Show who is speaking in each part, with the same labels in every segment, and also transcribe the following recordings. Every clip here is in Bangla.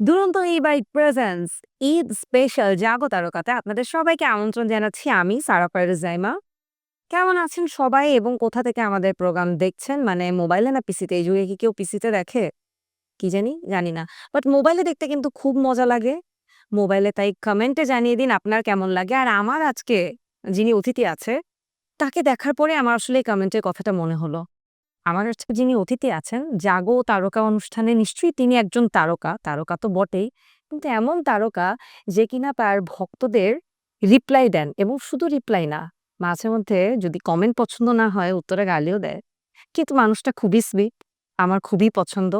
Speaker 1: দুরন্ত এই বাই প্রেজেন্স ঈদ স্পেশাল জাগো তারকাতে আপনাদের সবাইকে আমন্ত্রণ জানাচ্ছি আমি, সারা ফারুজ জাইমা। কেমন আছেন সবাই এবং কোথা থেকে আমাদের প্রোগ্রাম দেখছেন? মানে মোবাইলে না পিসিতে এই যুগে কি কেউ পিসিতে দেখে? কি জানি? জানি না। বাট মোবাইলে দেখতে কিন্তু খুব মজা লাগে। মোবাইলে তাই কমেন্টে জানিয়ে দিন আপনার কেমন লাগে। আর আমার আজকে যিনি অতিথি আছে, তাকে দেখার পরে আমার আসলে এই কমেন্টের কথাটা মনে হলো। আমার যিনি অতিথি আছেন, জাগো তারকা অনুষ্ঠানে নিশ্চয়ই তিনি একজন তারকা। তারকা তো বটেই। কিন্তু এমন তারকা যে কিনা তার ভক্তদের রিপ্লাই দেন এবং শুধু রিপ্লাই না, মাঝে মধ্যে যদি কমেন্ট পছন্দ না হয়, উত্তরে গালিও দেয়। কিন্তু মানুষটা খুবই সুইট আমার খুবই পছন্দ।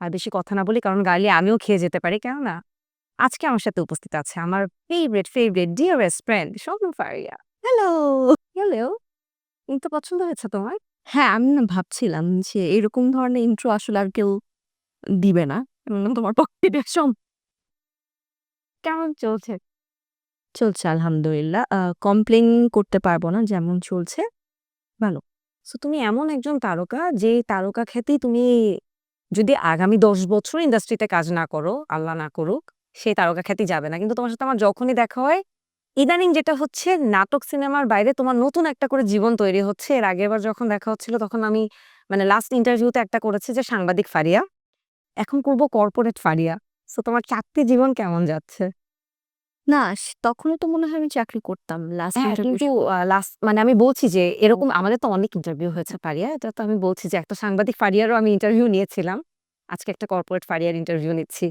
Speaker 1: আর বেশি কথা না বলি, কারণ গালি আমিও খেয়ে যেতে পারি, কেননা আজকে আমার সাথে উপস্থিত আছে আমার ফেভারিট ফেভারিট ডিয়ারেস্ট ফ্রেন্ড স্বপ্ন ফারিয়া হ্যালো হ্যালো কিন্তু পছন্দ হয়েছে তোমার?
Speaker 2: হ্যাঁ, আমি না ভাবছিলাম যে এরকম ধরনের ইন্ট্রো আসলে আর কেউ দিবে না। উম তোমার পক্ষে সম
Speaker 1: কেমন চলছে
Speaker 2: চলছে আলহামদুলিল্লাহ। আ কমপ্লেইন করতে পারব না যেমন চলছে। ভালো।
Speaker 1: সো তুমি এমন একজন তারকা যে তারকা খ্যাতি তুমি যদি আগামী দশ বছর ইন্ডাস্ট্রিতে কাজ না করো আল্লাহ না করুক সেই তারকা খ্যাতি যাবে না কিন্তু তোমার সাথে আমার যখনই দেখা হয় ইদানিং যেটা হচ্ছে নাটক সিনেমার বাইরে তোমার নতুন একটা করে জীবন তৈরি হচ্ছে। এর আগেরবার যখন দেখা হচ্ছিল তখন আমি মানে লাস্ট ইন্টারভিউতে একটা করেছে যে সাংবাদিক ফারিয়া। এখন করব কর্পোরেট ফারিয়া। সো তোমার চাকরি জীবন কেমন যাচ্ছে?
Speaker 2: না স তখনও তো মনে হয় আমি চাকরি করতাম। লাস্ট
Speaker 1: হ্যাঁ, কিন্তু লাস্ট মানে আমি বলছি যে এরকম আমাদের তো অনেক ইন্টারভিউ হয়েছে ফারিয়া। এটা তো আমি বলছি যে একটা সাংবাদিক ফারিয়ারও আমি ইন্টারভিউ নিয়েছিলাম। আজকে একটা কর্পোরেট ফারিয়ার ইন্টারভিউ নিচ্ছি।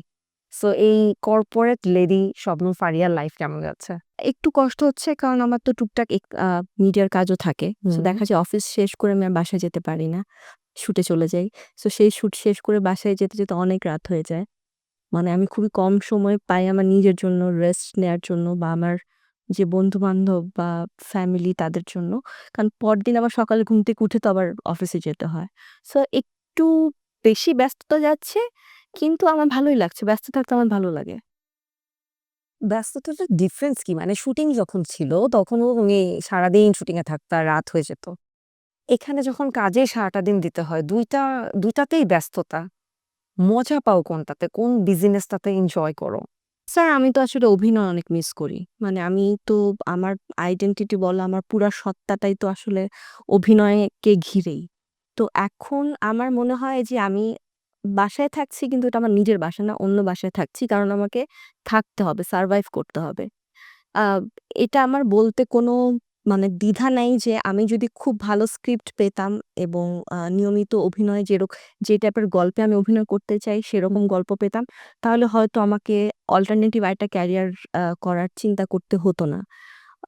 Speaker 1: সো এই কর্পোরেট লেডি স্বপ্ন ফারিয়ার লাইফ কেমন যাচ্ছে
Speaker 2: একটু কষ্ট হচ্ছে কারণ আমার তো টুকটাক মিডিয়ার কাজও থাকে। দেখা যায় অফিস শেষ করে আমি আর বাসায় যেতে পারি না। শুটে চলে যাই। সো সেই শুট শেষ করে বাসায় যেতে, যেতে অনেক রাত হয়ে যায়। মানে আমি খুবই কম সময় পাই আমার নিজের জন্য রেস্ট নেয়ার জন্য বা আমার যে বন্ধু-বান্ধব বা ফ্যামিলি তাদের জন্য। কারণ পরদিন আবার সকালে ঘুম থেকে উঠে তো আবার অফিসে যেতে হয়। সো একটু বেশি ব্যস্ততা যাচ্ছে কিন্তু আমার ভালোই লাগছে। ব্যস্ত থাকতে আমার ভালো লাগে।
Speaker 1: ব্যস্ততাটার ডিফারেন্স কি? মানে শুটিং যখন ছিল তখনও তুমি সারাদিন শুটিং এ থাকতা, রাত হয়ে যেত। এখানে যখন কাজে সারাটা দিন দিতে হয় দুইটা দুইটাতেই ব্যস্ততা। মজা পাও কোনটাতে? কোন বিজিনেসটাতে এনজয় করো?
Speaker 2: স্যার আমি তো আসলে অভিনয় অনেক মিস করি। মানে আমি তো আমার আইডেন্টিটি বলো আমার পুরা সত্তাটাই তো আসলে অভিনয়কে ঘিরেই। তো এখন আমার মনে হয় যে আমি বাসায় থাকছি কিন্তু এটা আমার নিজের বাসা না, অন্য বাসায় থাকছি। কারণ আমাকে থাকতে হবে, সারভাইভ করতে হবে। এটা আমার বলতে কোনো মানে দ্বিধা নাই যে আমি যদি খুব ভালো স্ক্রিপ্ট পেতাম এবং নিয়মিত অভিনয় যেরক যে টাইপের গল্পে আমি অভিনয় করতে চাই সেরকম গল্প পেতাম, তাহলে হয়তো আমাকে অল্টারনেটিভ আরেকটা ক্যারিয়ার করার চিন্তা করতে হতো না।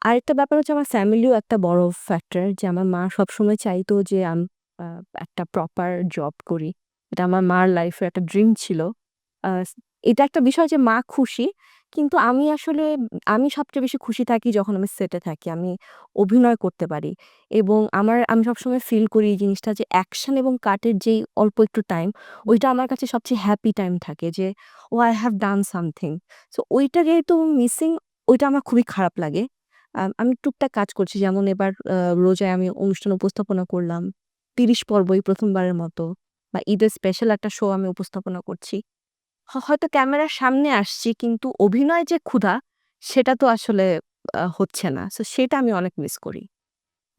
Speaker 2: আরেকটা ব্যাপার হচ্ছে আমার ফ্যামিলিও একটা বড় ফ্যাক্টর যে আমার মা সবসময় চাইতো যে আমি একটা প্রপার জব করি। এটা আমার মার লাইফের একটা ড্রিম ছিল। এটা একটা বিষয় যে মা খুশি। কিন্তু আমি আসলে আমি সবচেয়ে বেশি খুশি থাকি যখন আমি সেটে থাকি। আমি অভিনয় করতে পারি। এবং আমার আমি সবসময় ফিল করি এই জিনিসটা যে অ্যাকশন এবং কাটের যেই অল্প একটু টাইম, ওইটা আমার কাছে সবচেয়ে হ্যাপি টাইম থাকে যে, "ও I have done something." So ওইটা যেহেতু মিসিং ওইটা আমার খুবই খারাপ লাগে। আমি টুকটাক কাজ করছি। যেমন এবার রোজায় আমি অনুষ্ঠান উপস্থাপনা করলাম। ৩০ পর্বই প্রথমবারের মতো। বা ঈদের স্পেশাল একটা শো আমি উপস্থাপনা করছি। হয়তো ক্যামেরার সামনে আসছি কিন্তু অভিনয় যে ক্ষুধা সেটা তো আসলে হচ্ছে না। সো সেটা আমি অনেক মিস করি।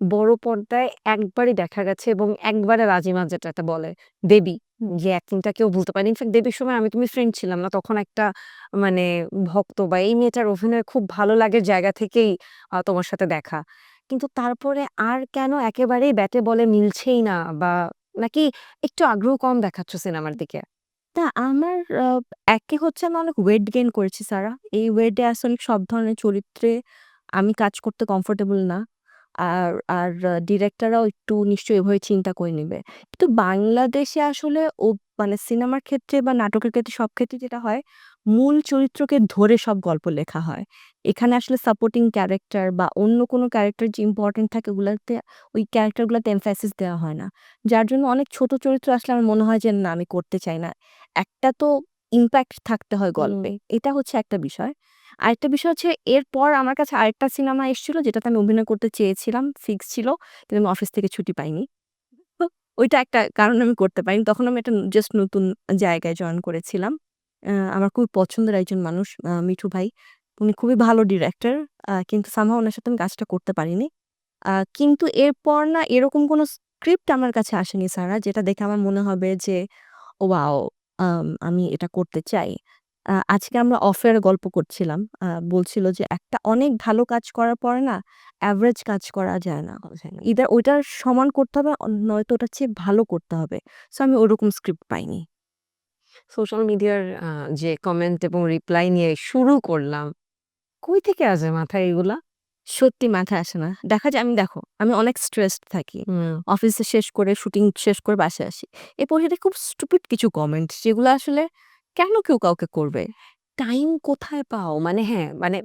Speaker 1: বড় পর্দায় একবারই দেখা গেছে এবং একবারে বাজিমাত যেটাতে বলে, দেবী। যে অ্যাক্টিংটা কেউ ভুলতে পারেনি। ইনফ্যাক্ট দেবীর সময় আমি তুমি ফ্রেন্ড ছিলাম না। তখন একটা মানে ভক্ত বা এই মেয়েটার অভিনয় খুব ভালো লাগে জায়গা থেকেই তোমার সাথে দেখা। কিন্তু তারপরে আর কেন একেবারেই ব্যাটে বলে মিলছেই না বা নাকি একটু আগ্রহ কম দেখাচ্ছ সিনেমার দিকে?
Speaker 2: না আমার আ একে হচ্ছে আমি অনেক ওয়েট গেইন করেছি সারা। এই ওয়েটে আসলে সব ধরনের চরিত্রে আমি কাজ করতে কমফোর্টেবল না। আর আর ডিরেক্টররাও একটু নিশ্চয়ই এভাবে চিন্তা করে নিবে। কিন্তু বাংলাদেশে আসলে ও মানে সিনেমার ক্ষেত্রে বা নাটকের ক্ষেত্রে সব ক্ষেত্রে যেটা হয়, মূল চরিত্রকে ধরে সব গল্প লেখা হয়। এখানে আসলে সাপোর্টিং ক্যারেক্টার বা অন্য কোনো ক্যারেক্টার যে ইম্পোর্টেন্ট থাকে ওগুলাতে ওই ক্যারেক্টারগুলাতে এমফাসিস দেওয়া হয় না। যার জন্য অনেক ছোট চরিত্র আসলে আমার মনে হয় যে না আমি করতে চাই না। একটা তো ইম্প্যাক্ট থাকতে হয় গল্পে। এটা হচ্ছে একটা বিষয়। আরেকটা বিষয় হচ্ছে এরপর আমার কাছে আরেকটা সিনেমা এসেছিল যেটাতে আমি অভিনয় করতে চেয়েছিলাম, ফিক্স ছিল। কিন্তু আমি অফিস থেকে ছুটি পাইনি। ওইটা একটা কারণে আমি করতে পারিনি। তখন আমি একটা জাস্ট নতুন জায়গায় জয়েন করেছিলাম। আমার খুব পছন্দের একজন মানুষ মিঠু ভাই। উনি খুবই ভালো ডিরেক্টর। কিন্তু somehow ওনার সাথে আমি কাজটা করতে পারিনি। কিন্তু এরপর না এরকম কোনো স্ক্রিপ্ট আমার কাছে আসেনি, সারা, যেটা দেখে আমার মনে হবে যে, ওয়াও! আম এটা করতে চাই। আজকে আমরা অফ-এর গল্প করছিলাম। বলছিল যে, একটা অনেক ভালো কাজ করার পরে না অ্যাভারেজ কাজ করা যায় না। ইদার ওইটার সমান করতে হবে নয়তো ওটার চেয়ে ভালো করতে হবে। সো আমি ওরকম স্ক্রিপ্ট পাইনি।
Speaker 1: সোশ্যাল মিডিয়ার যে কমেন্ট এবং রিপ্লাই নিয়ে শুরু করলাম। কই থেকে আসে মাথায় এগুলা?
Speaker 2: সত্যি মাথায় আসে না। দেখা যায় আমি দেখো, আমি অনেক স্ট্রেসড থাকি। অফিসে শেষ করে শুটিং শেষ করে বাসায় আসি। এরপর সেটা খুব স্টুপিড কিছু কমেন্ট যেগুলো আসলে কেন কেউ কাউকে করবে?
Speaker 1: টাইম কোথায় পাও? মানে হ্যাঁ, মানে।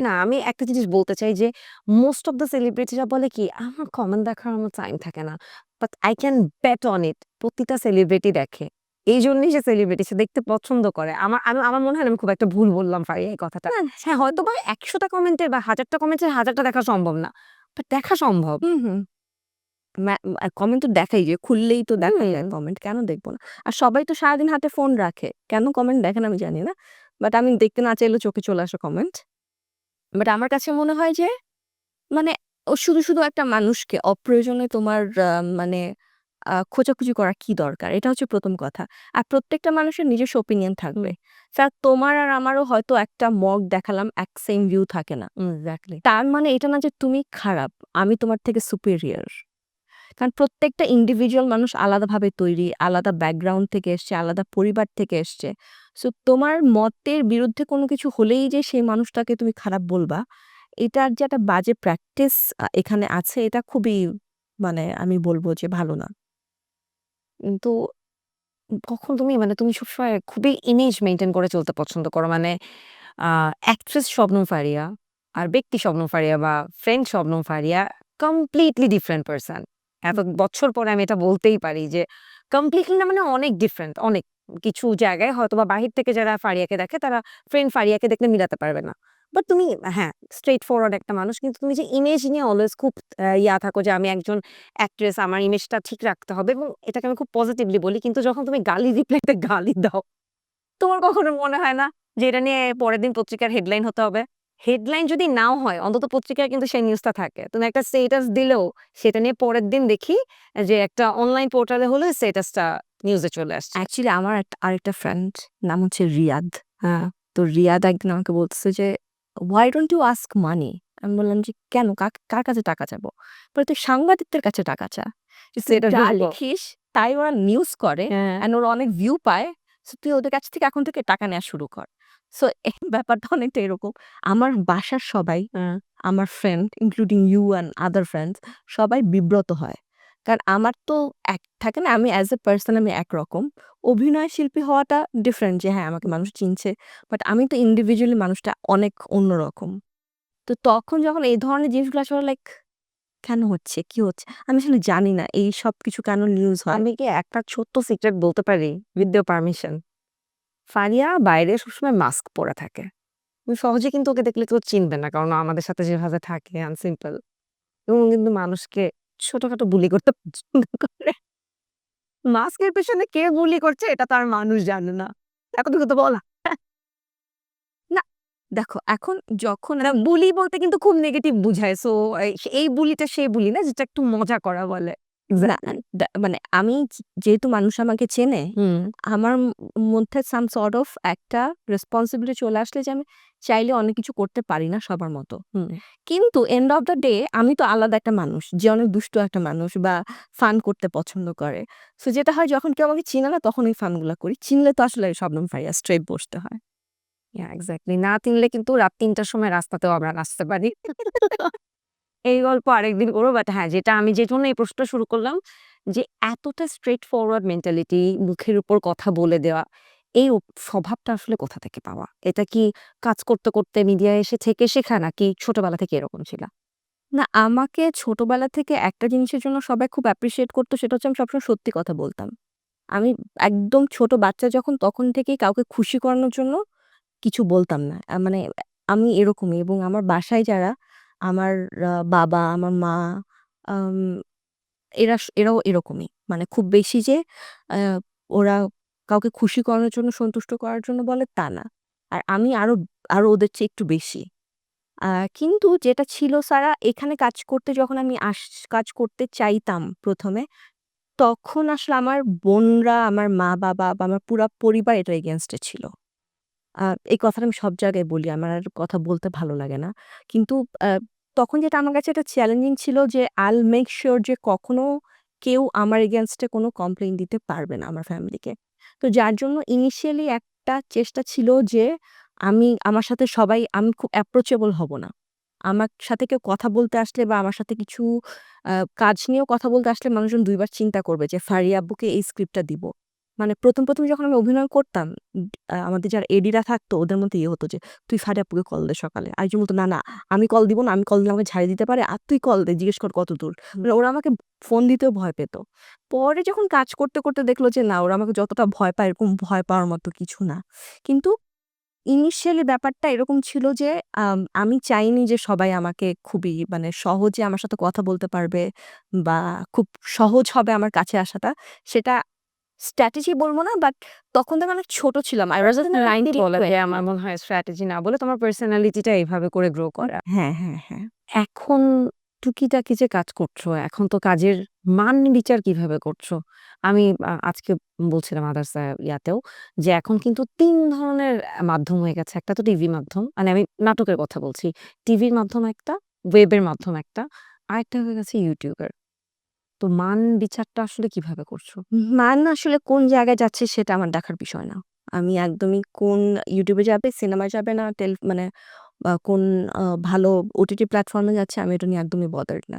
Speaker 1: না আমি একটা জিনিস বলতে চাই যে মোস্ট অফ দ্য সেলিব্রিটিরা বলে কি আমার কমেন্ট দেখার আমার টাইম থাকে না। But I can bet on it প্রতিটা সেলিব্রিটি দেখে। এইজন্যই সে সেলিব্রিটি সে দেখতে পছন্দ করে। আমার আমি আমার মনে হয় না আমি খুব একটা ভুল বললাম ফারিয়া এই কথাটা।
Speaker 2: না,
Speaker 1: হ্যাঁ, হয়তোবা ১০০ একশোটা কমেন্টের বা হাজারটা কমেন্টের হাজারটা দেখা সম্ভব না। বাট দেখা সম্ভব।
Speaker 2: হুম, হুম। কমেন্ট তো দেখাই যে খুললেই তো দেখা যায় কমেন্ট। কেন দেখব না? আর সবাই তো সারাদিন হাতে ফোন রাখে। কেন কমেন্ট দেখেন আমি জানি না। বাট আমি দেখতে না চাইলেও চোখে চলে আসে কমেন্ট। বাট আমার কাছে মনে হয় যে মানে ও শুধু, শুধু একটা মানুষকে অপ্রয়োজনে তোমার মানে আ খোঁচাখুচি করার কি দরকার? এটা হচ্ছে প্রথম কথা। আর প্রত্যেকটা মানুষের নিজস্ব ওপিনিয়ন থাকবে। স্যার তোমার আর আমারও হয়তো একটা মগ দেখালাম এক সেম ভিউ থাকে না। তার মানে এটা না যে তুমি খারাপ, আমি তোমার থেকে সুপিরিয়র। কারণ প্রত্যেকটা ইন্ডিভিজুয়াল মানুষ আলাদাভাবে তৈরি, আলাদা ব্যাকগ্রাউন্ড থেকে এসছে, আলাদা পরিবার থেকে এসছে। সো তোমার মতের বিরুদ্ধে কোনো কিছু হলেই যে সেই মানুষটাকে তুমি খারাপ বলবা, এটার যে একটা বাজে প্র্যাকটিস এখানে আছে এটা খুবই মানে আমি বলব যে ভালো না।
Speaker 1: কিন্তু কখন তুমি মানে তুমি সবসময় খুবই ইমেজ মেইনটেইন করে চলতে পছন্দ করো। মানে আ অ্যাক্ট্রেস শবনম ফারিয়া আর ব্যক্তি শবনম ফারিয়া বা friend Shabnam Faria completely different person. এত বছর পরে আমি এটা বলতেই পারি যে কমপ্লিটলি না মানে অনেক ডিফারেন্ট অনেক। কিছু জায়গায় হয়তোবা বাহির থেকে যারা ফারিয়াকে দেখে তারা ফ্রেন্ড ফারিয়াকে দেখলে মিলাতে পারবে না। বাট তুমি হ্যাঁ, স্ট্রেট ফরওয়ার্ড একটা মানুষ। কিন্তু তুমি যে ইমেজ নিয়ে অলওয়েজ খুব ইয়া থাকো যে আমি একজন অ্যাক্ট্রেস আমার ইমেজটা ঠিক রাখতে হবে এবং এটাকে আমি খুব পজিটিভলি বলি। কিন্তু যখন তুমি গালি রিপ্লাইতে গালি দাও, তোমার কখনো মনে হয় না যে এটা নিয়ে পরের দিন পত্রিকার হেডলাইন হতে হবে? হেডলাইন যদি নাও হয় অন্তত পত্রিকায় কিন্তু সেই নিউজটা থাকে। তুমি একটা স্টেটাস দিলেও সেটা নিয়ে পরের দিন দেখি যে একটা অনলাইন পোর্টালে হলো স্টেটাসটা নিউজে চলে আসছে।
Speaker 2: অ্যাকচুয়ালি আমার আরেকটা ফ্রেন্ড নাম হচ্ছে রিয়াদ।
Speaker 1: হ্যাঁ।
Speaker 2: তো রিয়াদ একদিন আমাকে বলতেছে যে, "why don't you ask money?" আমি বললাম যে, "কেন? কার কাছে টাকা চাবো?" বলে, "তুই সাংবাদিকদের কাছে টাকা চা। যা লিখিস তাই ওরা নিউজ করে। অ্যান্ড ওরা অনেক ভিউ পায়। সো তুই ওদের কাছ থেকে এখন থেকে টাকা নেওয়া শুরু কর।" সো এই ব্যাপারটা অনেকটা এরকম। আমার বাসার সবাই,
Speaker 1: হ্যাঁ।
Speaker 2: আমার friend including you and other friends সবাই বিব্রত হয়। কারণ আমার তো এক থাকে না আমি অ্যাজ এ পার্সন আমি একরকম। অভিনয় শিল্পী হওয়াটা ডিফারেন্ট যে হ্যাঁ, আমাকে মানুষ চিনছে। বাট আমি তো ইন্ডিভিজুয়ালি মানুষটা অনেক অন্যরকম। তো তখন যখন এই ধরনের জিনিসগুলো আসলে লাইক কেন হচ্ছে? কি হচ্ছে? আমি আসলে জানি না এই সব কিছু কেন নিউজ হয়।
Speaker 1: আমি কি একটা ছোট্ট সিক্রেট বলতে পারি? With your permission? ফারিয়া বাইরে সবসময় মাস্ক পরে থাকে। তুমি সহজে কিন্তু ওকে দেখলে কেউ চিনবে না। কারণ আমাদের সাথে যেভাবে থাকে আনসিম্পল। এবং কিন্তু মানুষকে ছোটখাটো বুলি করতে পছন্দ করে। মাস্কের পেছনে কে বুলি করছে, এটা তো আর মানুষ জানে না। দেখো তুমি তো বলা।
Speaker 2: দেখো, এখন যখন
Speaker 1: না বুলি বলতে কিন্তু খুব নেগেটিভ বুঝায়। সো এই বুলিটা সেই বুলি না, যেটা একটু মজা করা বলে।
Speaker 2: না মানে আমি যে যেহেতু মানুষ আমাকে চেনে,
Speaker 1: হুম।
Speaker 2: আমার ম মধ্যে সাম সর্ট অফ একটা রেসপনসিবিলিটি চলে আসলে যে আমি চাইলে অনেক কিছু করতে পারি না সবার মতো।
Speaker 1: হুম।
Speaker 2: কিন্তু এন্ড অফ দ্য ডে আমি তো আলাদা একটা মানুষ যে অনেক দুষ্ট একটা মানুষ বা ফান করতে পছন্দ করে। সো যেটা হয় যখন কেউ আমাকে চিনে না তখন ওই ফানগুলা করি। চিনলে তো আসলে শবনম ফারিয়া স্ট্রেইট বসতে হয়।
Speaker 1: Yeah exactly. না চিনলে কিন্তু রাত ৩ টার সময় রাস্তাতেও আমরা নাচতে পারি। এই গল্প আরেকদিন করব। বাট হ্যাঁ, যেটা আমি যে জন্য এই প্রশ্নটা শুরু করলাম যে এতটা স্ট্রেট ফরওয়ার্ড মেন্টালিটি মুখের উপর কথা বলে দেওয়া, এই স্বভাবটা আসলে কোথা থেকে পাওয়া? এটা কি কাজ করতে, করতে মিডিয়ায় এসে থেকে শেখা নাকি ছোটবেলা থেকে এরকম ছিল
Speaker 2: না আমাকে ছোটবেলা থেকে একটা জিনিসের জন্য সবাই খুব অ্যাপ্রিসিয়েট করতো সেটা হচ্ছে আমি সবসময় সত্যি কথা বলতাম। আমি একদম ছোট বাচ্চা যখন তখন থেকেই কাউকে খুশি করানোর জন্য কিছু বলতাম না। মানে আমি এরকমই এবং আমার বাসায় যারা আমার বাবা, আমার মা এরা এরাও এরকমই। মানে খুব বেশি যে ওরা কাউকে খুশি করানোর জন্য, সন্তুষ্ট করার জন্য বলে তা না। আর আমি আরও আরও ওদের চেয়ে একটু বেশি। কিন্তু যেটা ছিল সারা এখানে কাজ করতে যখন আমি আস কাজ করতে চাইতাম ১ম এ, তখন আসলে আমার বোনরা, আমার মা-বাবা বা আমার পুরা পরিবার এটার এগেইনস্ট এ ছিল। এই কথাটা আমি সব জায়গায় বলি। আমার আর কথা বলতে ভালো লাগে না। কিন্তু তখন যেটা আমার কাছে একটা চ্যালেঞ্জিং ছিল যে, I'll make sure যে, কখনো কেউ আমার এগেইনস্ট এ কোনো কমপ্লেইন দিতে পারবে না আমার ফ্যামিলিকে। তো যার জন্য ইনিশিয়ালি একটা চেষ্টা ছিল যে, আমি, আমার সাথে সবাই, আমি খুব অ্যাপ্রোচেবল হব না। আমার সাথে কেউ কথা বলতে আসলে বা আমার সাথে কিছু কাজ নিয়েও কথা বলতে আসলে মানুষজন ২ বার চিন্তা করবে যে, ফারিয়া আব্বুকে এই স্ক্রিপ্টটা দিব। মানে ১ম, ১ম যখন আমি অভিনয় করতাম, আমাদের যারা এডিরা থাকতো ওদের মধ্যে ইয়ে হতো যে, "তুই ফারিয়া আপুকে কল দে সকালে।" আরেকজন বলতো, "না, না আমি কল দিব না। আমি কল দিলে আমাকে ঝাড়ি দিতে পারে। আর তুই কল দে, জিজ্ঞেস কর কতদূর।" মানে ওরা আমাকে ফোন দিতেও ভয় পেত। পরে যখন কাজ করতে, করতে দেখল যে না ওরা আমাকে যতটা ভয় পায় এরকম ভয় পাওয়ার মতো কিছু না। কিন্তু ইনিশিয়ালি ব্যাপারটা এরকম ছিল যে আমি চাইনি যে সবাই আমাকে খুবই মানে সহজে আমার সাথে কথা বলতে পারবে বা খুব সহজ হবে আমার কাছে আসাটা। সেটা স্ট্র্যাটেজি বলব না বাট তখন তো আমি অনেক ছোট ছিলাম। I was in
Speaker 1: লাইন
Speaker 2: 19
Speaker 1: বলে আমার মনে হয় স্ট্র্যাটেজি না বলে তোমার পার্সোনালিটিটা এইভাবে করে গ্রো করা।
Speaker 2: হ্যাঁ, হ্যাঁ, হ্যাঁ।
Speaker 1: এখন টুকিটাকি যে কাজ করছ, এখন তো কাজের মান বিচার কীভাবে করছ? আমি আজকে বলছিলাম আদার্স ইয়াতেও যে এখন কিন্তু তিন ধরনের মাধ্যম হয়ে গেছে। একটা তো টিভি মাধ্যম, মানে আমি নাটকের কথা বলছি। টিভির মাধ্যম একটা, ওয়েবের মাধ্যম একটা, আরেকটা হয়ে গেছে ইউটিউবের। তো মান বিচারটা আসলে কীভাবে করছ?
Speaker 2: মান আসলে কোন জায়গায় যাচ্ছে সেটা আমার দেখার বিষয় না। আমি একদমই কোন ইউটিউবে যাবে, সিনেমায় যাবে না, টেল মানে কোন ভালো ওটিটি প্ল্যাটফর্ম যাচ্ছে আমি এটা নিয়ে একদমই বদার্ড না।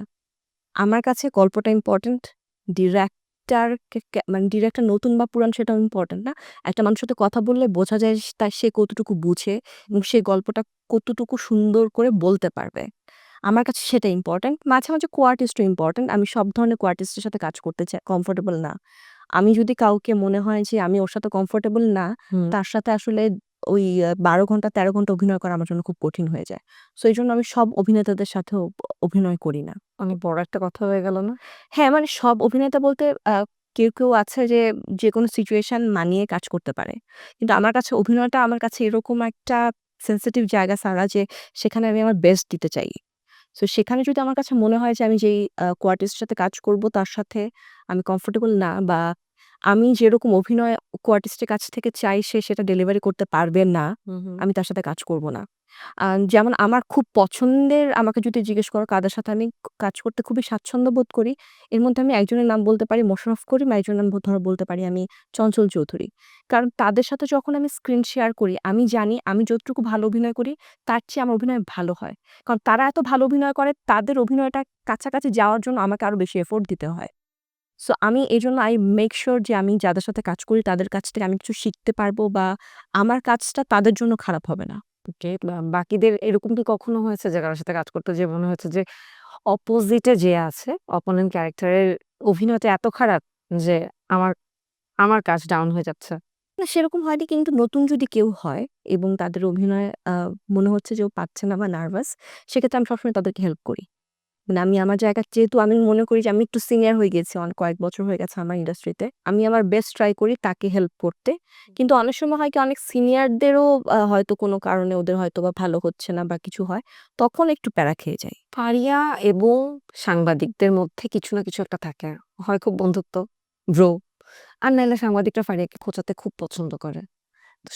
Speaker 2: আমার কাছে গল্পটা ইম্পোর্টেন্ট। ডিরেক্টর কে কে মানে ডিরেক্টর নতুন বা পুরান সেটাও ইম্পোর্টেন্ট না। একটা মানুষের সাথে কথা বললে বোঝা যায় স তা সে কতটুকু বুঝে এবং সে গল্পটা কতটুকু সুন্দর করে বলতে পারবে। আমার কাছে সেটা ইম্পোর্টেন্ট। মাঝে, মাঝে কো-আর্টিস্টও ইম্পোর্টেন্ট। আমি সব ধরনের কো-আর্টিস্টের সাথে কাজ করতে চাই কমফোর্টেবল না। আমি যদি কাউকে মনে হয় যে আমি ওর সাথে কমফোর্টেবল না, তার সাথে আসলে ওই বারো ঘণ্টা ১৩ ঘণ্টা অভিনয় করা আমার জন্য খুব কঠিন হয়ে যায়। সো এইজন্য আমি সব অভিনেতাদের সাথেও অভিনয় করি না।
Speaker 1: অনেক বড় একটা কথা হয়ে গেল না?
Speaker 2: হ্যাঁ, মানে সব অভিনেতা বলতে কেউ, কেউ আছে যে যে কোনো সিচুয়েশন মানিয়ে কাজ করতে পারে। কিন্তু আমার কাছে অভিনয়টা আমার কাছে এরকম একটা সেনসিটিভ জায়গা সারা যে সেখানে আমি আমার বেস্ট দিতে চাই। সো সেখানে যদি আমার কাছে মনে হয় যে আমি যেই কোয়ার্টিস্টের সাথে কাজ করব তার সাথে আমি কমফোর্টেবল না বা আমি যেরকম অভিনয় কোয়ার্টিস্টের কাছ থেকে চাই সে সেটা ডেলিভারি করতে পারবে না,
Speaker 1: হুম, হুম।
Speaker 2: আমি তার সাথে কাজ করব না। যেমন আমার খুব পছন্দের আমাকে যদি জিজ্ঞেস করো কাদের সাথে আমি কাজ করতে খুবই স্বাচ্ছন্দ্য বোধ করি, এর মধ্যে আমি একজনের নাম বলতে পারি মোশাররফ করিম, আরেকজনের নাম ধরো বলতে পারি আমি চঞ্চল চৌধুরী। কারণ তাদের সাথে যখন আমি স্ক্রিন শেয়ার করি, আমি জানি আমি যতটুকু ভালো অভিনয় করি তার চেয়ে আমার অভিনয় ভালো হয়। কারণ তারা এত ভালো অভিনয় করে তাদের অভিনয়টা কাছাকাছি যাওয়ার জন্য আমাকে আরও বেশি এফোর্ট দিতে হয়। সো আমি এজন্য আই মেক sure যে আমি যাদের সাথে কাজ করি তাদের কাছ থেকে আমি কিছু শিখতে পারব বা আমার কাজটা তাদের জন্য খারাপ হবে না।
Speaker 1: বাকিদের এরকম কি কখনো হয়েছে যে কারোর সাথে কাজ করতে যে মনে হয়েছে যে অপোজিটে যে আছে, অপোনেন্ট ক্যারেক্টারের অভিনয়টা এত খারাপ যে আমার আমার কাজ ডাউন হয়ে যাচ্ছে?
Speaker 2: না সেরকম হয়নি কিন্তু নতুন যদি কেউ হয় এবং তাদের অভিনয় মনে হচ্ছে যে ও পাচ্ছে না বা নার্ভাস, সেক্ষেত্রে আমি সবসময় তাদেরকে হেল্প করি। মানে আমি আমার জায়গা যেহেতু আমি মনে করি যে আমি একটু সিনিয়র হয়ে গেছি, অনেক কয়েক বছর হয়ে গেছে আমার ইন্ডাস্ট্রিতে। আমি আমার বেস্ট ট্রাই করি তাকে হেল্প করতে। কিন্তু অনেক সময় হয় কি অনেক সিনিয়রদেরও হয়তো কোনো কারণে ওদের হয়তো বা ভালো হচ্ছে না বা কিছু হয়, তখন একটু প্যারা খেয়ে যাই।
Speaker 1: ফারিয়া এবং সাংবাদিকদের মধ্যে কিছু না কিছু একটা থাকে। হয় খুব বন্ধুত্ব, ব্রো। আর নাইলে সাংবাদিকরা ফারিয়াকে খোঁচাতে খুব পছন্দ করে।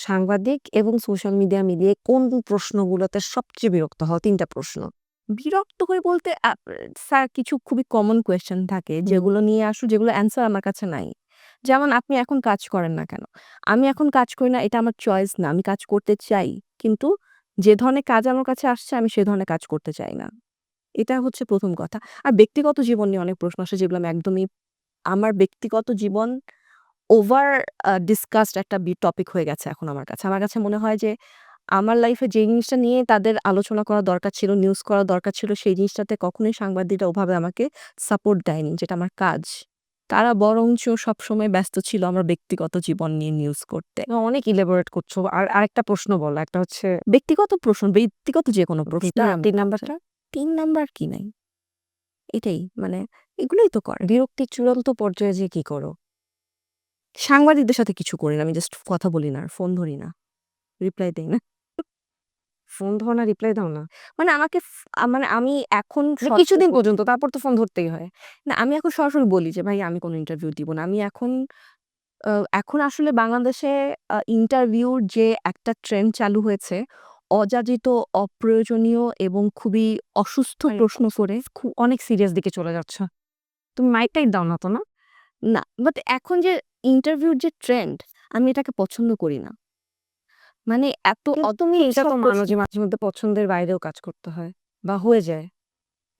Speaker 1: সাংবাদিক এবং সোশ্যাল মিডিয়া মিলিয়ে কোন প্রশ্নগুলোতে সবচেয়ে বিরক্ত হওয়া তিনটা প্রশ্ন।
Speaker 2: বিরক্ত হয়ে বলতে আ স্যার কিছু খুবই কমন কোয়েশ্চেন থাকে
Speaker 1: হুম।
Speaker 2: যেগুলো নিয়ে আসলে যেগুলো অ্যান্সার আমার কাছে নাই। যেমন আপনি এখন কাজ করেন না কেন? আমি এখন কাজ করি না এটা আমার চয়েস না। আমি কাজ করতে চাই। কিন্তু যে ধরনের কাজ আমার কাছে আসছে আমি সে ধরনের কাজ করতে চাই না। এটা হচ্ছে ১ম কথা। আর ব্যক্তিগত জীবন নিয়ে অনেক প্রশ্ন আসে যেগুলো আমি একদমই আমার ব্যক্তিগত জীবন ওভার আ ডিসকাসড একটা বি টপিক হয়ে গেছে এখন আমার কাছে। আমার কাছে মনে হয় যে আমার লাইফে যে জিনিসটা নিয়ে তাদের আলোচনা করা দরকার ছিল, নিউজ করা দরকার ছিল সেই জিনিসটাতে কখনোই সাংবাদিকরা ওভাবে আমাকে সাপোর্ট দেয়নি যেটা আমার কাজ। তারা বরঞ্চ সবসময় ব্যস্ত ছিল আমার ব্যক্তিগত জীবন নিয়ে নিউজ করতে।
Speaker 1: অনেক ইলাবোরেট করছ। আর আরেকটা প্রশ্ন বলো। একটা হচ্ছে
Speaker 2: ব্যক্তিগত প্রশ্ন, ব্যক্তিগত যে কোনো
Speaker 1: প্রশ্ন। তিন নাম্বারটা?
Speaker 2: তিন নাম্বার কি নাই? এটাই মানে এগুলোই তো কর
Speaker 1: বিরক্তির চূড়ান্ত পর্যায়ে যেয়ে কি করো?
Speaker 2: সাংবাদিকদের সাথে কিছু করি না। আমি জাস্ট কথা বলি না আর ফোন ধরি না। রিপ্লাই দেই না।
Speaker 1: ফোন ধরো না, রিপ্লাই দাও না?
Speaker 2: মানে আমাকে মানে আমি এখন
Speaker 1: মানে কিছুদিন পর্যন্ত তারপর তো ফোন ধরতেই হয়।
Speaker 2: না আমি এখন সরাসরি বলি যে, "ভাই আমি কোনো ইন্টারভিউ দিব না।" আমি এখন এখন আসলে বাংলাদেশে ইন্টারভিউর যে একটা ট্রেন্ড চালু হয়েছে, অযাচিত, অপ্রয়োজনীয় এবং খুবই অসুস্থ প্রশ্ন করে
Speaker 1: খুব অনেক সিরিয়াস দিকে চলে যাচ্ছ। তুমি মাইক টাইক দাও না তো না?
Speaker 2: না, বাট এখন যে ইন্টারভিউর যে ট্রেন্ড, আমি এটাকে পছন্দ করি না। মানে এত
Speaker 1: কিন্তু
Speaker 2: অদ্ভুত
Speaker 1: তুমি এটা তো মানো মাঝে মধ্যে পছন্দের বাইরেও কাজ করতে হয় বা হয়ে যায়।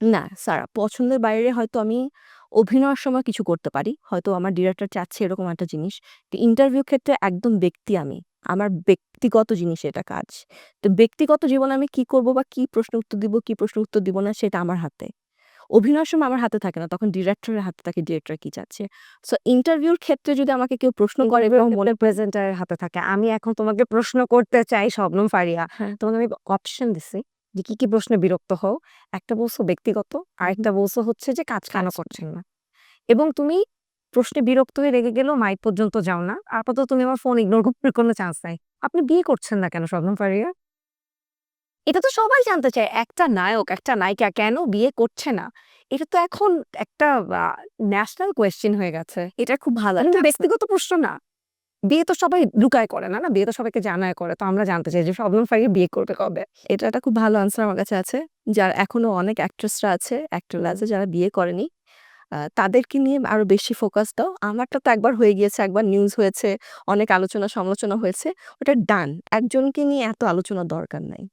Speaker 2: না, সারা পছন্দের বাইরে হয়তো আমি অভিনয়ের সময় কিছু করতে পারি। হয়তো আমার ডিরেক্টর চাচ্ছে এরকম একটা জিনিস। তো ইন্টারভিউ ক্ষেত্রে একদম ব্যক্তি আমি। আমার ব্যক্তিগত জিনিস এটা কাজ। তো ব্যক্তিগত জীবনে আমি কি করব বা কি প্রশ্ন উত্তর দিব, কি প্রশ্ন উত্তর দিব না সেটা আমার হাতে। অভিনয়ের সময় আমার হাতে থাকে না। তখন ডিরেক্টরের হাতে থাকে ডিরেক্টর কি চাচ্ছে। সো ইন্টারভিউর ক্ষেত্রে যদি আমাকে কেউ প্রশ্ন করে এবং মনে
Speaker 1: প্রেজেন্টারের হাতে থাকে। আমি এখন তোমাকে প্রশ্ন করতে চাই শবনম ফারিয়া।
Speaker 2: হ্যাঁ।
Speaker 1: তোমাকে আমি অপশন দিছি যে কি, কি প্রশ্নে বিরক্ত হও। একটা বলছো ব্যক্তিগত। আরেকটা বলছো হচ্ছে যে কাজ কেন করছেন না। এবং তুমি প্রশ্নে বিরক্ত হয়ে রেগে গেলেও মাইক পর্যন্ত যাও না। আপাতত তুমি আমার ফোন ইগনোর করার কোনো চান্স নাই। আপনি বিয়ে করছেন না কেন শবনম ফারিয়া? এটা তো সবাই জানতে চায়। একটা নায়ক, একটা নায়িকা কেন বিয়ে করছে না? এটা তো এখন একটা ন্যাশনাল কোয়েশ্চেন হয়ে গেছে।
Speaker 2: এটা খুব ভালো আনসার।
Speaker 1: ব্যক্তিগত প্রশ্ন না। বিয়ে তো সবাই লুকায় করে না, না? বিয়ে তো সবাইকে জানায় করে। তো আমরা জানতে চাই যে শবনম ফারিয়া বিয়ে করবে কবে?
Speaker 2: এটা একটা খুব ভালো আনসার আমার কাছে আছে। যার এখনও অনেক অ্যাক্ট্রেসরা আছে, অ্যাক্টররা আছে যারা বিয়ে করেনি। তাদেরকে নিয়ে আরও বেশি ফোকাস দাও। আমারটা তো একবার হয়ে গিয়েছে, একবার নিউজ হয়েছে, অনেক আলোচনা সমালোচনা হয়েছে। ওটা ডান। একজনকে নিয়ে এত আলোচনার দরকার নাই।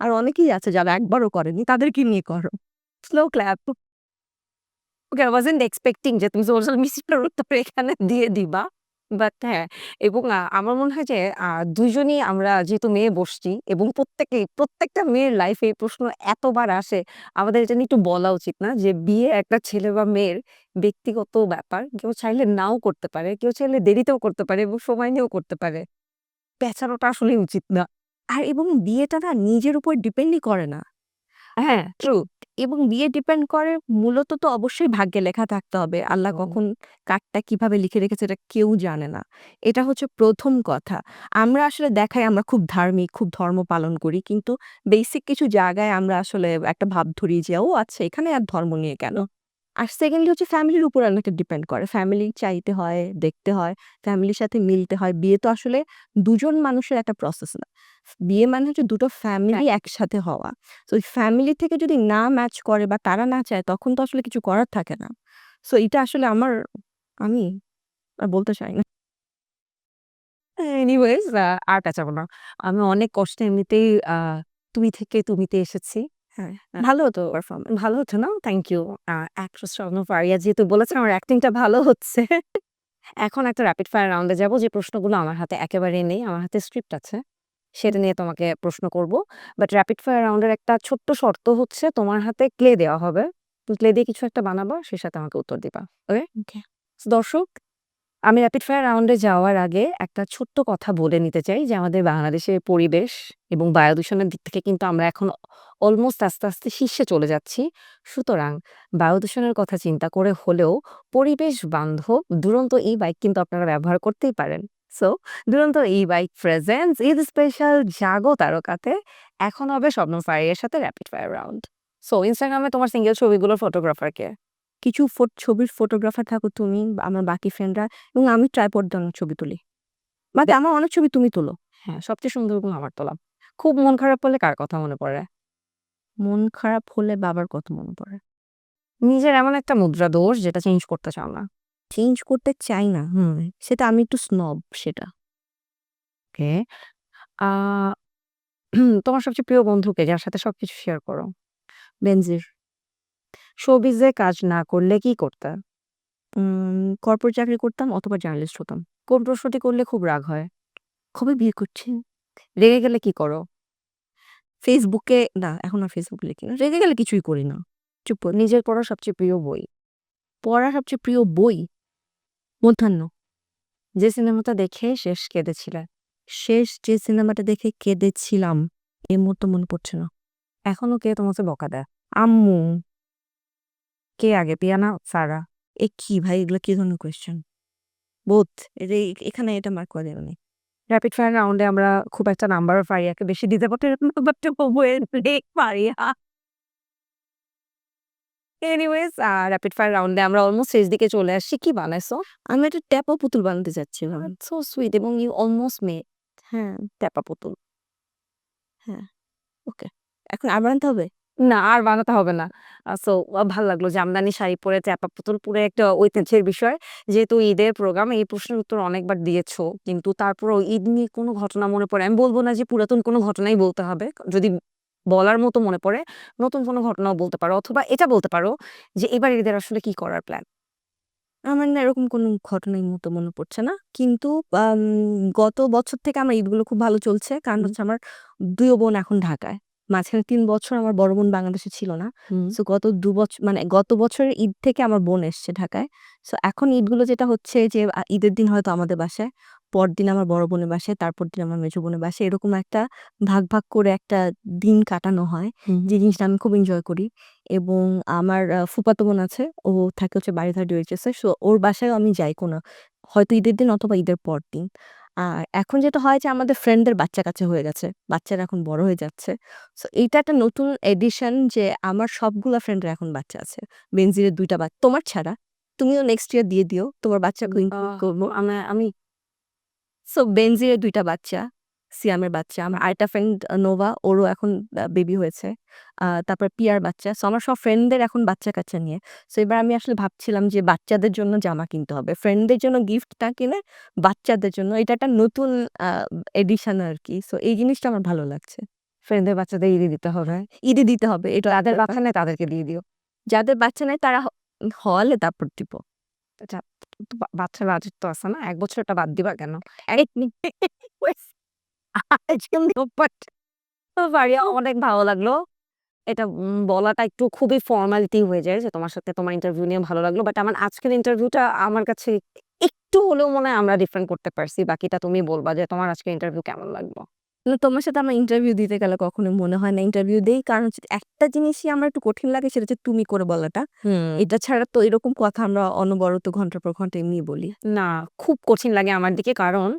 Speaker 2: আর অনেকেই আছে যারা একবারও করেনি, তাদেরকে নিয়ে করো।
Speaker 1: Slow clap. Okay, I wasn't expecting যে তুমি সোশ্যাল মিডিয়ার উত্তর এখানে দিয়ে দিবা। বাট হ্যাঁ, এবং আমার মনে হয় যে ২ আমরা যেহেতু মেয়ে বসছি এবং প্রত্যেকেই প্রত্যেকটা মেয়ের লাইফে এই প্রশ্ন এতবার আসে, আমাদের এটা নিয়ে একটু বলা উচিত না? যে বিয়ে একটা ছেলে বা মেয়ের ব্যক্তিগত ব্যাপার। কেউ চাইলে নাও করতে পারে, কেউ চাইলে দেরিতেও করতে পারে এবং সময় নিয়েও করতে পারে। পেঁচানোটা আসলেই উচিত না।
Speaker 2: আর এবং বিয়েটা না নিজের উপর ডিপেন্ডই করে না।
Speaker 1: হ্যাঁ, ট্রু।
Speaker 2: এবং বিয়ে ডিপেন্ড করে মূলত তো অবশ্যই ভাগ্যে লেখা থাকতে হবে। আল্লাহ কখন কারটা কীভাবে লিখে রেখেছে এটা কেউ জানে না। এটা হচ্ছে প্রথম কথা। আমরা আসলে দেখাই আমরা খুব ধার্মিক, খুব ধর্ম পালন করি। কিন্তু বেসিক কিছু জায়গায় আমরা আসলে একটা ভাব ধরি যে, "ও আচ্ছা এখানে আর ধর্ম নিয়ে কেন?" আর সেকেন্ডলি হচ্ছে ফ্যামিলির উপর অনেকটা ডিপেন্ড করে। ফ্যামিলি চাইতে হয়, দেখতে হয়, ফ্যামিলির সাথে মিলতে হয়। বিয়ে তো আসলে দুজন মানুষের একটা প্রসেস না। বিয়ে মানে হচ্ছে দুটো ফ্যামিলি একসাথে হওয়া। সো ওই ফ্যামিলি থেকে যদি না ম্যাচ করে বা তারা না চায় তখন তো আসলে কিছু করার থাকে না। সো এটা আসলে আমার আমি আর বলতে চাই না।
Speaker 1: এনিওয়েজ আর পেঁচাবো না। আমি অনেক কষ্টে এমনিতেই তুমি থেকে তুমিতে এসেছি।
Speaker 2: হ্যাঁ, ভালো হতো পারফরম্যান্স।
Speaker 1: ভালো হচ্ছে না? Thank you. আ শবনম ফারিয়া যেহেতু বলেছেন আমার অ্যাক্টিংটা ভালো হচ্ছে। এখন একটা র‍্যাপিড ফায়ার রাউন্ডে যাব যে প্রশ্নগুলো আমার হাতে একেবারেই নেই। আমার হাতে স্ক্রিপ্ট আছে। সেটা নিয়ে তোমাকে প্রশ্ন করব। বাট র‍্যাপিড ফায়ার রাউন্ডের একটা ছোট্ট শর্ত হচ্ছে তোমার হাতে ক্লে দেওয়া হবে। ক্লে দিয়ে কিছু একটা বানাবা, সেই সাথে আমাকে উত্তর দিবা। ওকে?
Speaker 2: ওকে।
Speaker 1: দর্শক, আমি র‍্যাপিড ফায়ার রাউন্ডে যাওয়ার আগে একটা ছোট্ট কথা বলে নিতে চাই যে আমাদের বাংলাদেশের পরিবেশ এবং বায়ু দূষণের দিক থেকে কিন্তু আমরা এখন অলমোস্ট আস্তে, আস্তে শীর্ষে চলে যাচ্ছি। সুতরাং বায়ু দূষণের কথা চিন্তা করে হলেও পরিবেশ বান্ধব দুরন্ত ই-বাইক কিন্তু আপনারা ব্যবহার করতেই পারেন। So Duranta e bike presents Eid special জাগো তারকাতে এখন হবে শবনম ফারিয়ার সাথে র‍্যাপিড ফায়ার রাউন্ড। সো ইনস্টাগ্রামে তোমার সিঙ্গেল ছবিগুলোর ফটোগ্রাফার কে?
Speaker 2: কিছু ফোট ছবির ফটোগ্রাফার থাকো তুমি, আমার বাকি ফ্রেন্ডরা এবং আমি ট্রাইপড অনেক ছবি তুলি।
Speaker 1: দে
Speaker 2: আমার অনেক ছবি তুমি তোলো।
Speaker 1: হ্যাঁ, সবচেয়ে সুন্দরগুলো আমার তোলা। খুব মন খারাপ হলে কার কথা মনে পড়ে?
Speaker 2: মন খারাপ হলে বাবার কথা মনে পড়ে।
Speaker 1: নিজের এমন একটা মুদ্রা দোষ যেটা চেঞ্জ করতে চাও না?
Speaker 2: চেঞ্জ করতে চাই না। হুম, সেটা আমি একটু স্নব সেটা।
Speaker 1: ওকে। তোমার সবচেয়ে প্রিয় বন্ধুকে যার সাথে সবকিছু শেয়ার করো?
Speaker 2: বেনজির।
Speaker 1: শোবিজে কাজ না করলে কি করতে?
Speaker 2: উম কর্পোরেট চাকরি করতাম অথবা জার্নালিস্ট হতাম।
Speaker 1: কোন প্রশ্নটি করলে খুব রাগ হয়?
Speaker 2: খুবই বিয়ে করছি?
Speaker 1: রেগে গেলে কি করো?
Speaker 2: ফেসবুকে না এখন আর ফেসবুক লিখি না। রেগে গেলে কিছুই করি না। চুপ
Speaker 1: নিজের পড়া সবচেয়ে প্রিয় বই?
Speaker 2: পড়া সবচেয়ে প্রিয় বই? মধ্যাহ্ন।
Speaker 1: যে সিনেমাটা দেখে শেষ কেঁদেছিলে?
Speaker 2: শেষ যে সিনেমাটা দেখে কেঁদেছিলাম, এই মুহূর্তে মনে পড়ছে না।
Speaker 1: এখনও কে তোমাকে বকা দেয়?
Speaker 2: আম্মু।
Speaker 1: কে আগে পিয়ানা, সারা?
Speaker 2: এ কি ভাই? এগুলো কি ধরনের কোয়েশ্চেন? বোধ এটা এখানে এটা মার্ক করে দেবেন
Speaker 1: র্যাপিড ফায়ার রাউন্ডে আমরা খুব একটা নাম্বার ফারিয়াকে বেশি দিতে পারতে নাম্বারটা break Faria anyways rapid fire রাউন্ডে আমরা অলমোস্ট শেষ দিকে চলে আসছি। কি বানাইছো?
Speaker 2: আমি একটা ট্যাপা পুতুল বানাতে চাচ্ছি
Speaker 1: সো সুইট এবং ইউ অলমোস্ট মে
Speaker 2: হ্যাঁ।
Speaker 1: ট্যাপা পুতুল। হ্যাঁ।
Speaker 2: ওকে এখন আর বানাতে হবে?
Speaker 1: না আর বানাতে হবে না। সো ভালো লাগল জামদানি শাড়ি পরে চাপা পুতুল পুরো একটা ঐতিহ্যের বিষয়। যেহেতু ঈদের প্রোগ্রাম এই প্রশ্নের উত্তর অনেকবার দিয়েছ কিন্তু তারপরও ঈদ নিয়ে কোনো ঘটনা মনে পড়ে? আমি বলব না যে পুরাতন কোনো ঘটনাই বলতে হবে। যদি বলার মতো মনে পড়ে নতুন কোনো ঘটনাও বলতে পারো অথবা এটা বলতে পারো যে এবার ঈদের আসলে কি করার প্ল্যান
Speaker 2: আমার না এরকম কোনো ঘটনাই মতো মনে পড়ছে না। কিন্তু আম, গত বছর থেকে আমার ঈদগুলো খুব ভালো চলছে। কারণ হচ্ছে আমার দুই বোন এখন ঢাকায়। মাঝখানে তিন বছর আমার বড় বোন বাংলাদেশে ছিল না। সো গত দু বছর মানে গত বছরের ঈদ থেকে আমার বোন এসছে ঢাকায়। সো এখন ঈদগুলো যেটা হচ্ছে যে আ, ঈদের দিন হয়তো আমাদের বাসায় পরদিন আমার বড় বোনের বাসায় তারপর দিন আমার মেজো বোনের বাসায় এরকম একটা ভাগ ভাগ করে একটা দিন কাটানো হয়। যে জিনিসটা আমি খুব এনজয় করি। এবং আমার আহ, ফুফাতো বোন আছে ও থাকে হচ্ছে বাড়িধার ডিওএইচএসে সো ওর বাসায় আমি যাই কোনো হয়তো ঈদের দিন অথবা ঈদের পর দিন। আর এখন যেটা হয় যে আমাদের ফ্রেন্ডদের বাচ্চা কাছে হয়ে গেছে বাচ্চারা এখন বড় হয়ে যাচ্ছে। সো এইটা একটা নতুন এডিশন যে আমার সবগুলো ফ্রেন্ডরা এখন বাচ্চা আছে। বেনজিরের দুইটা বাচ্চা তোমার ছাড়া। তুমিও নেক্সট ইয়ার দিয়ে দিও তোমার বাচ্চা করব।
Speaker 1: আমি
Speaker 2: সো বেনজিরের দুইটা বাচ্চা। সিয়ামের বাচ্চা। আমার আরেকটা ফ্রেন্ড নোভা ওরও এখন বেবি হয়েছে। তারপর পিয়ার বাচ্চা। সো আমার সব ফ্রেন্ডদের এখন বাচ্চা কাচ্চা নিয়ে। সো এবার আমি আসলে ভাবছিলাম যে বাচ্চাদের জন্য জামা কিনতে হবে। ফ্রেন্ডদের জন্য গিফট না কিনে বাচ্চাদের জন্য। এটা একটা নতুন এডিশন আর কি সো এই জিনিসটা আমার ভালো লাগছে।
Speaker 1: ফ্রেন্ডদের বাচ্চাদের ঈদে দিতে হবে।
Speaker 2: ঈদে দিতে হবে। এটা
Speaker 1: তাদের
Speaker 2: ব্যাপার।
Speaker 1: বাচ্চা নেই তাদেরকে দিয়ে দিও।
Speaker 2: যাদের বাচ্চা নেই তারা হ- হলে তারপর দিব।
Speaker 1: আচ্ছা, তো বা- বাচ্চার বাজেট তো আছে না? এক বছরটা বাদ দিবা কেন? অনেক ভালো লাগল। এটা উম, বলাটা একটু খুবই ফর্মালিটি হয়ে যায় যে তোমার সাথে তোমার ইন্টারভিউ নিয়ে ভালো লাগল। বাট আমার আজকের ইন্টারভিউটা আমার কাছে একটু হলেও মনে হয় আমরা ডিফারেন্ট করতে পারছি। বাকিটা তুমি বলবা যে তোমার আজকে ইন্টারভিউ কেমন লাগল?
Speaker 2: তোমার সাথে আমার ইন্টারভিউ দিতে গেলে কখনো মনে হয় না ইন্টারভিউ দেই। কারণ হচ্ছে একটা জিনিসই আমার একটু কঠিন লাগে সেটা হচ্ছে তুমি করে বলাটা। এটা ছাড়া তো এরকম কথা আমরা অনবরত ঘণ্টার পর ঘণ্টা এমনি বলি।
Speaker 1: না খুব কঠিন লাগে আমার দিকে। কারণ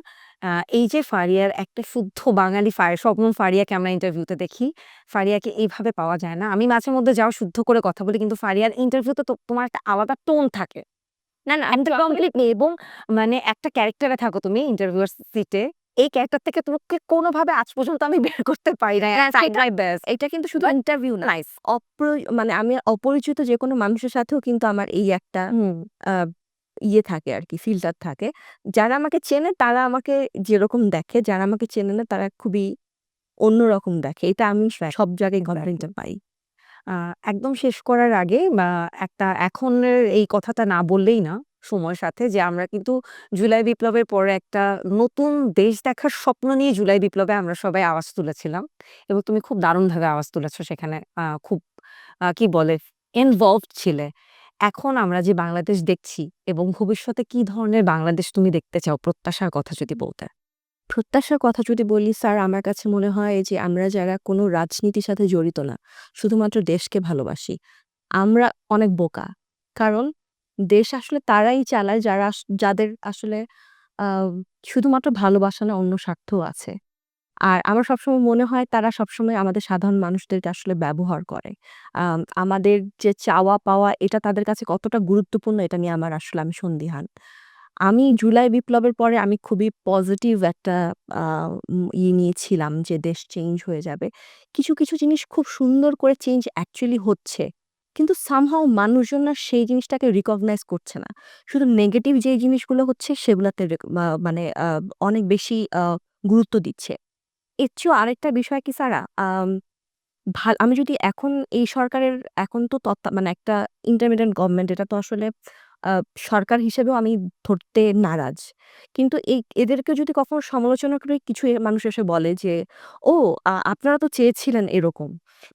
Speaker 1: এই যে ফারিয়ার একটা শুদ্ধ বাঙালি ফায়ার স্বপ্ন ফারিয়াকে আমরা ইন্টারভিউতে দেখি ফারিয়াকে এইভাবে পাওয়া যায় না। আমি মাঝে মধ্যে যাও শুদ্ধ করে কথা বলি কিন্তু ফারিয়ার ইন্টারভিউতে তো তোমার একটা আলাদা টোন থাকে।
Speaker 2: না না
Speaker 1: একদম completely এবং মানে একটা ক্যারেক্টারে থাকো তুমি ইন্টারভিউয়ার সিটে এই ক্যারেক্টার থেকে তোমাকে কোনোভাবে আজ পর্যন্ত আমি বের করতে পারি না
Speaker 2: এটা কিন্তু শুধু ইন্টারভিউ না।
Speaker 1: নাইস
Speaker 2: অপ্র- মানে আমি অপরিচিত যে কোনো মানুষের সাথেও কিন্তু আমার এই একটা ইয়ে থাকে আর কি ফিল্টার থাকে। যারা আমাকে চেনে তারা আমাকে যেরকম দেখে যারা আমাকে চেনে না তারা খুবই অন্যরকম দেখে। এটা আমি সব জায়গায় কমপ্লেনটা পাই।
Speaker 1: একদম শেষ করার আগে বা একটা এখন এই কথাটা না বললেই না সময়ের সাথে যে আমরা কিন্তু জুলাই বিপ্লবের পরে একটা নতুন দেশ দেখার স্বপ্ন নিয়ে জুলাই বিপ্লবে আমরা সবাই আওয়াজ তুলেছিলাম। এবং তুমি খুব দারুণভাবে আওয়াজ তুলেছো সেখানে। খুব কি বলে ইনভলভ ছিলে। এখন আমরা যে বাংলাদেশ দেখছি এবং ভবিষ্যতে কি ধরনের বাংলাদেশ তুমি দেখতে চাও, প্রত্যাশার কথা যদি বলতে।
Speaker 2: প্রত্যাশার কথা যদি বলি, স্যার, আমার কাছে মনে হয় যে আমরা যারা কোনো রাজনীতির সাথে জড়িত না, শুধুমাত্র দেশকে ভালোবাসি, আমরা অনেক বোকা। কারণ দেশ আসলে তারাই চালায়, যারা যাদের আসলে শুধুমাত্র ভালোবাসা না, অন্য স্বার্থও আছে। আর আমার সবসময় মনে হয় তারা সবসময় আমাদের সাধারণ মানুষদেরকে আসলে ব্যবহার করে। আম, আমাদের যে চাওয়া পাওয়া এটা তাদের কাছে কতটা গুরুত্বপূর্ণ এটা নিয়ে আমার আসলে আমি সন্দিহান। আমি জুলাই বিপ্লবের পরে আমি খুবই পজিটিভ একটা ইয়ে নিয়েছিলাম যে দেশ চেঞ্জ হয়ে যাবে। কিছু কিছু জিনিস খুব সুন্দর করে চেঞ্জ অ্যাকচুয়ালি হচ্ছে। কিন্তু সামহাও মানুষজন না সেই জিনিসটাকে রিকগনাইজ করছে না। শুধু নেগেটিভ যে জিনিসগুলো হচ্ছে সেগুলাতে মানে অনেক বেশি গুরুত্ব দিচ্ছে। এর চেয়েও আরেকটা বিষয় কি সারা? ভালো, আমি যদি এখন এই সরকারের, এখন তো তত্ত্বা মানে একটা ইন্টারমিডিয়েট গভর্নমেন্ট এটা তো আসলে সরকার হিসেবেও আমি ধরতে নারাজ। কিন্তু এই এদেরকে যদি কখনো সমালোচনা করে কিছু এ- মানুষ এসে বলে যে ও আ- আপনারা তো চেয়েছিলেন এরকম।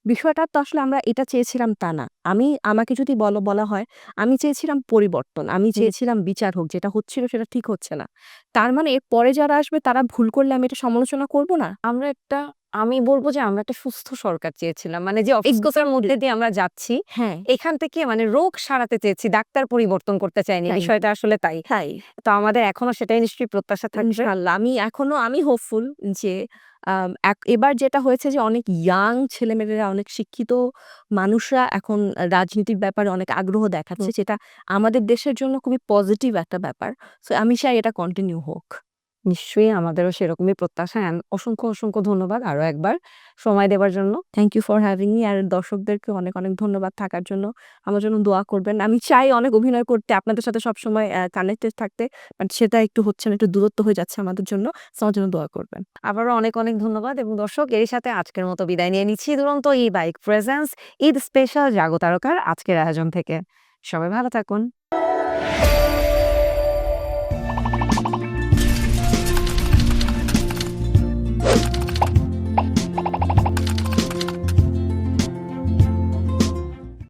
Speaker 2: বিষয়টা তো আসলে আমরা এটা চেয়েছিলাম তা না। আমি আমাকে যদি বলো বলা হয় আমি চেয়েছিলাম পরিবর্তন আমি চেয়েছিলাম বিচার হোক যেটা হচ্ছিল সেটা ঠিক হচ্ছে না। তার মানে পরে যারা আসবে তারা ভুল করলে আমি এটা সমালোচনা করব না?
Speaker 1: আমরা একটা আমি বলব যে আমরা একটা সুস্থ সরকার চেয়েছিলাম। মানে যে অভিজ্ঞতার মধ্যে দিয়ে আমরা যাচ্ছি,
Speaker 2: হ্যাঁ।
Speaker 1: এখান থেকে মানে রোগ সারাতে চেয়েছি, ডাক্তার পরিবর্তন করতে চাইনি। বিষয়টা আসলে তাই।
Speaker 2: তাই।
Speaker 1: তো আমাদের এখনও সেটাই নিশ্চয়ই প্রত্যাশা থাকবে।
Speaker 2: আমি এখনও আমি হোপফুল যে এবার যেটা হয়েছে যে অনেক ইয়াং ছেলেমেয়েরা, অনেক শিক্ষিত মানুষরা এখন রাজনীতির ব্যাপারে অনেক আগ্রহ দেখাচ্ছে। যেটা আমাদের দেশের জন্য খুবই পজিটিভ একটা ব্যাপার। সো আমি চাই এটা কন্টিনিউ হোক।
Speaker 1: নিশ্চয়ই আমাদেরও সেরকমই প্রত্যাশা। অসংখ্য, অসংখ্য ধন্যবাদ আরও একবার সময় দেবার জন্য।
Speaker 2: Thank you for having me. আর দর্শকদেরকে অনেক, অনেক ধন্যবাদ থাকার জন্য। আমার জন্য দোয়া করবেন। আমি চাই অনেক অভিনয় করতে, আপনাদের সাথে সবসময় কানেক্টেড থাকতে। বাট সেটা একটু হচ্ছে না, একটু দূরত্ব হয়ে যাচ্ছে আমাদের জন্য। আমার জন্য দোয়া করবেন।
Speaker 1: আবারও অনেক, অনেক ধন্যবাদ এবং দর্শক এরই সাথে আজকের মতো বিদায় নিয়ে নিচ্ছি Duronto e bike presence Eid special জাগতারকার আজকের আয়োজন থেকে। সবাই ভালো থাকুন।